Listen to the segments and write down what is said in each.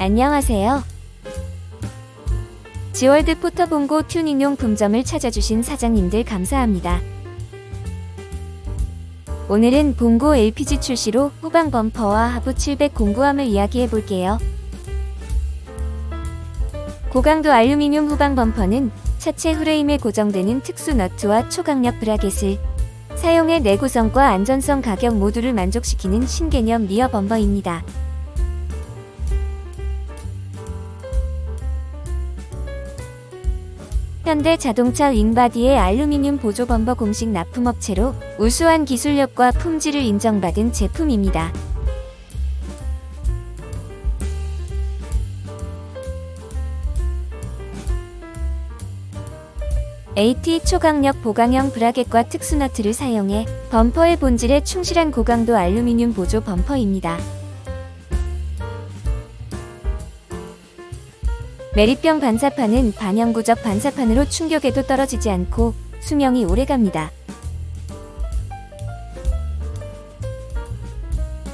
안녕하세요. 지월드 포터본고 튜닝용 품점을 찾아주신 사장님들 감사합니다. 오늘은 본고 LPG 출시로 후방 범퍼와 하부 700 공구함을 이야기해 볼게요. 고강도 알루미늄 후방 범퍼는 차체 프레임에 고정되는 특수 너트와 초강력 브라켓을 사용해 내구성과 안전성 가격 모두를 만족시키는 신개념 리어 범퍼입니다. 현대 자동차 윙바디의 알루미늄 보조 범버 공식 납품업체로 우수한 기술력과 품질을 인정받은 제품입니다. AT 초강력 보강형 브라켓과 특수너트를 사용해 범퍼의 본질에 충실한 고강도 알루미늄 보조 범퍼입니다. 메리병 반사판은 반영구적 반사판으로 충격에도 떨어지지 않고 수명이 오래갑니다.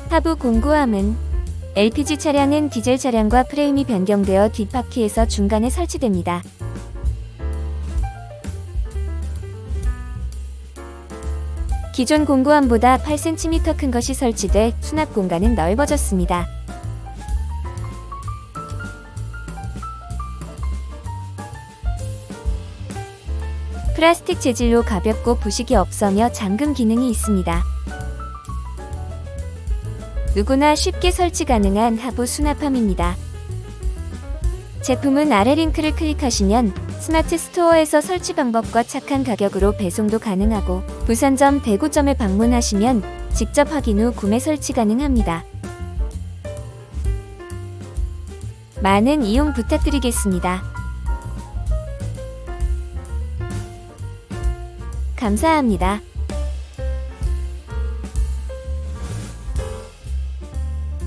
하부 공구함은 LPG 차량은 디젤 차량과 프레임이 변경되어 뒷바퀴에서 중간에 설치됩니다. 기존 공구함보다 8cm 큰 것이 설치돼 수납 공간은 넓어졌습니다. 플라스틱 재질로 가볍고 부식이 없으며 잠금 기능이 있습니다. 누구나 쉽게 설치 가능한 하부 수납함입니다. 제품은 아래 링크를 클릭하시면 스마트 스토어에서 설치 방법과 착한 가격으로 배송도 가능하고 부산점 대구점에 방문하시면 직접 확인 후 구매 설치 가능합니다. 많은 이용 부탁드리겠습니다. 감사합니다.